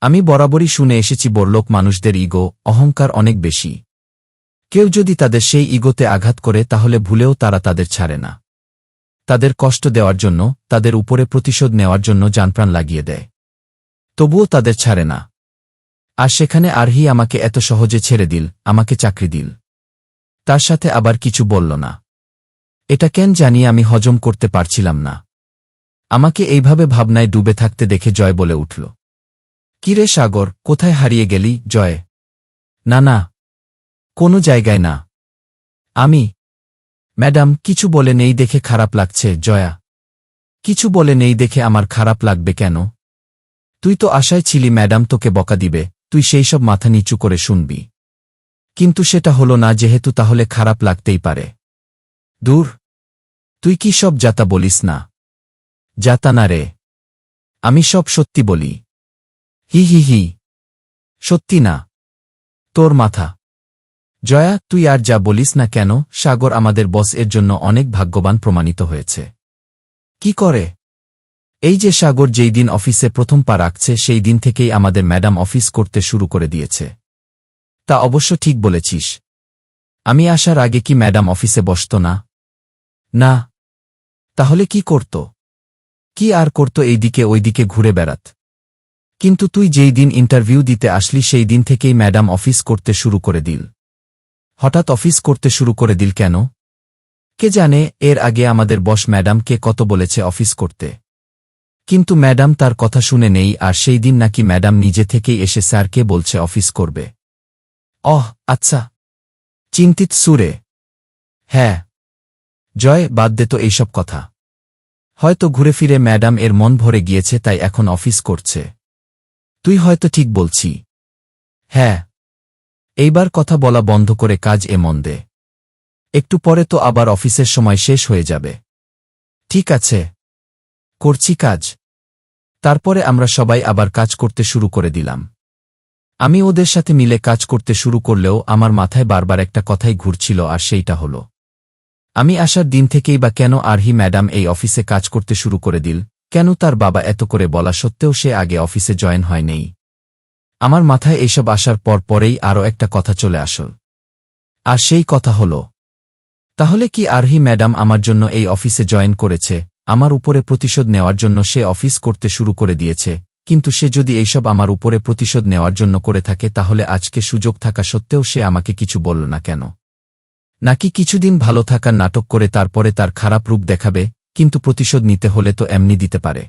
আমি বরাবরই শুনে এসেছি বড়লোক মানুষদের ইগো, অহংকার অনেক বেশি। কেউ যদি তাদের সেই ইগোতে আঘাত করে তাহলে ভুলেও তারা তাদের ছাড়ে না। তাদের কষ্ট দেওয়ার জন্য, তাদের উপরে প্রতিশোধ নেওয়ার জন্য জানপ্রাণ লাগিয়ে দেয়। তবুও তাদের ছাড়ে না। আর সেখানে আরহি আমাকে এত সহজে ছেড়ে দিল, আমাকে চাকরি দিল। তার সাথে আবার কিছু বলল না। এটা কেন জানি আমি হজম করতে পারছিলাম না। আমাকে এইভাবে ভাবনায় ডুবে থাকতে দেখে জয় বলে উঠল। কিরে সাগর, কোথায় হারিয়ে গেলি, জয়? না না, কোনো জায়গায় না। আমি, ম্যাডাম, কিছু বলে নেই দেখে খারাপ লাগছে, জয়া। কিছু বলে নেই দেখে আমার খারাপ লাগবে কেন? তুই তো আশায় ছিলি ম্যাডাম তোকে বকা দিবে, তুই সেই সব মাথা নিচু করে শুনবি। কিন্তু সেটা হলো না, যেহেতু তাহলে খারাপ লাগতেই পারে। দূর, তুই কি সব যাতা বলিস না? যাতা না রে। আমি সব সত্যি বলি। হি হি হি। সত্যি না। তোর মাথা। জয়া, তুই আর যা বলিস না কেন, সাগর আমাদের বস এর জন্য অনেক ভাগ্যবান প্রমাণিত হয়েছে। কি করে? এই যে সাগর যেই দিন অফিসে প্রথম পা রাখছে, সেই দিন থেকেই আমাদের ম্যাডাম অফিস করতে শুরু করে দিয়েছে। তা অবশ্য ঠিক বলেছিস। আমি আসার আগে কি ম্যাডাম অফিসে বসত না? না। তাহলে কি করত? কি আর করত এইদিকে ওইদিকে ঘুরে বেড়াত? কিন্তু তুই যেই দিন ইন্টারভিউ দিতে আসলি সেই দিন থেকেই ম্যাডাম অফিস করতে শুরু করে দিল। হঠাৎ অফিস করতে শুরু করে দিল কেন? কে জানে, এর আগে আমাদের বস ম্যাডামকে কত বলেছে অফিস করতে। কিন্তু ম্যাডাম তার কথা শুনে নেই আর সেই দিন নাকি ম্যাডাম নিজে থেকেই এসে স্যারকে বলছে অফিস করবে। অহ আচ্ছা। চিন্তিত সুরে। হ্যাঁ। জয়, বাদ দে তো এইসব কথা। হয়তো ঘুরে ফিরে ম্যাডাম এর মন ভরে গিয়েছে, তাই এখন অফিস করছে। তুই হয়তো ঠিক বলছি। হ্যাঁ। এইবার কথা বলা বন্ধ করে কাজ এ মন দে। একটু পরে তো আবার অফিসের সময় শেষ হয়ে যাবে। ঠিক আছে। করছি কাজ। তারপরে আমরা সবাই আবার কাজ করতে শুরু করে দিলাম। আমি ওদের সাথে মিলে কাজ করতে শুরু করলেও আমার মাথায় বারবার একটা কথাই ঘুরছিল আর সেইটা হল। আমি আসার দিন থেকেই বা কেন আরহি ম্যাডাম এই অফিসে কাজ করতে শুরু করে দিল কেন তার বাবা এত করে বলা সত্ত্বেও সে আগে অফিসে জয়েন হয় নেই আমার মাথায় এইসব আসার পর পরেই আরও একটা কথা চলে আসল। আর সেই কথা হল, তাহলে কি আরহি ম্যাডাম আমার জন্য এই অফিসে জয়েন করেছে, আমার উপরে প্রতিশোধ নেওয়ার জন্য সে অফিস করতে শুরু করে দিয়েছে, কিন্তু সে যদি এইসব আমার উপরে প্রতিশোধ নেওয়ার জন্য করে থাকে তাহলে আজকে সুযোগ থাকা সত্ত্বেও সে আমাকে কিছু বলল না কেন? নাকি কিছুদিন ভালো থাকার নাটক করে তারপরে তার খারাপ রূপ দেখাবে কিন্তু প্রতিশোধ নিতে হলে তো এমনি দিতে পারে।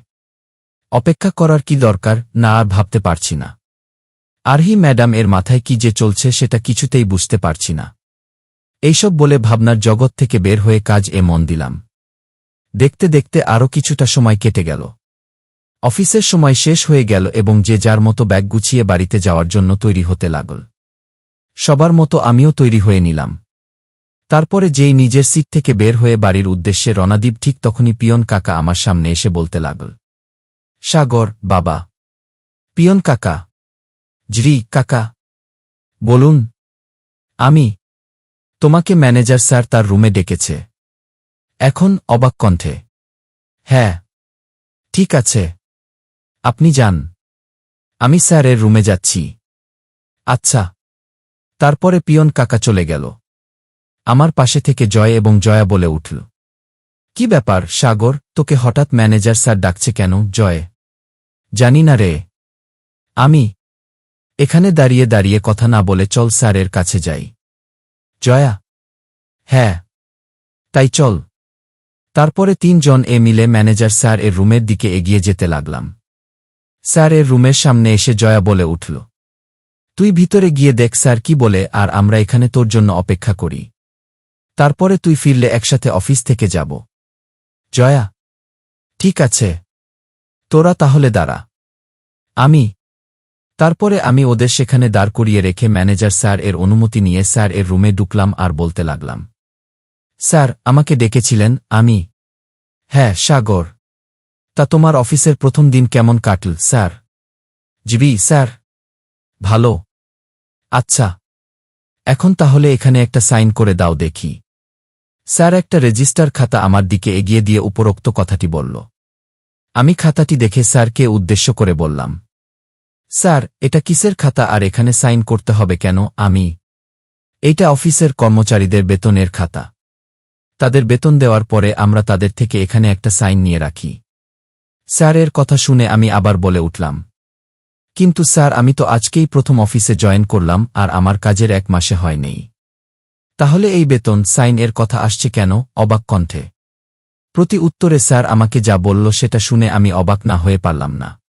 অপেক্ষা করার কি দরকার, না আর ভাবতে পারছি না। আরহি ম্যাডাম এর মাথায় কি যে চলছে সেটা কিছুতেই বুঝতে পারছি না। এইসব বলে ভাবনার জগৎ থেকে বের হয়ে কাজ এ মন দিলাম। দেখতে দেখতে আরও কিছুটা সময় কেটে গেল। অফিসের সময় শেষ হয়ে গেল এবং যে যার মতো ব্যাগ গুছিয়ে বাড়িতে যাওয়ার জন্য তৈরি হতে লাগল। সবার মতো আমিও তৈরি হয়ে নিলাম। তারপরে যেই নিজের সিট থেকে বের হয়ে বাড়ির উদ্দেশ্যে রণাদীপ ঠিক তখনই পিয়ন কাকা আমার সামনে এসে বলতে লাগল, সাগর, বাবা। পিয়ন কাকা। জ্রি কাকা। বলুন। আমি। তোমাকে ম্যানেজার স্যার তার রুমে ডেকেছে। এখন অবাক কণ্ঠে। হ্যাঁ। ঠিক আছে। আপনি যান। আমি স্যারের রুমে যাচ্ছি। আচ্ছা। তারপরে পিয়ন কাকা চলে গেল। আমার পাশে থেকে জয় এবং জয়া বলে উঠল। কি ব্যাপার, সাগর? তোকে হঠাৎ ম্যানেজার স্যার ডাকছে কেন? জয়। জানি না রে। আমি। এখানে দাঁড়িয়ে দাঁড়িয়ে কথা না বলে চল স্যারের কাছে যাই। জয়া। হ্যাঁ। তাই চল। তারপরে তিনজন এ মিলে ম্যানেজার স্যার এর রুমের দিকে এগিয়ে যেতে লাগলাম। স্যার এর রুমের সামনে এসে জয়া বলে উঠল। তুই ভিতরে গিয়ে দেখ স্যার কি বলে, আর আমরা এখানে তোর জন্য অপেক্ষা করি। তারপরে তুই ফিরলে একসাথে অফিস থেকে যাব। জয়া, ঠিক আছে। তোরা তাহলে দাঁড়া। আমি, তারপরে আমি ওদের সেখানে দাঁড় করিয়ে রেখে ম্যানেজার স্যার এর অনুমতি নিয়ে স্যার এর রুমে ঢুকলাম আর বলতে লাগলাম, স্যার, আমাকে ডেকেছিলেন, আমি। হ্যাঁ সাগর। তা তোমার অফিসের প্রথম দিন কেমন কাটল, স্যার? GB, sir. ভালো। আচ্ছা। এখন তাহলে এখানে একটা সাইন করে দাও দেখি। স্যার, একটা রেজিস্টার খাতা আমার দিকে এগিয়ে দিয়ে উপরোক্ত কথাটি বলল। আমি খাতাটি দেখে স্যারকে উদ্দেশ্য করে বললাম, স্যার, এটা কিসের খাতা আর এখানে সাইন করতে হবে কেন? আমি এটা অফিসের কর্মচারীদের বেতনের খাতা। তাদের বেতন দেওয়ার পরে আমরা তাদের থেকে এখানে একটা সাইন নিয়ে রাখি। স্যার এর কথা শুনে আমি আবার বলে উঠলাম, কিন্তু স্যার, আমি তো আজকেই প্রথম অফিসে জয়েন করলাম আর আমার কাজের এক মাসে হয়নি তাহলে এই বেতন সাইন এর কথা আসছে কেন, অবাক কণ্ঠে। প্রতি উত্তরে স্যার আমাকে যা বলল সেটা শুনে আমি অবাক না হয়ে পারলাম না।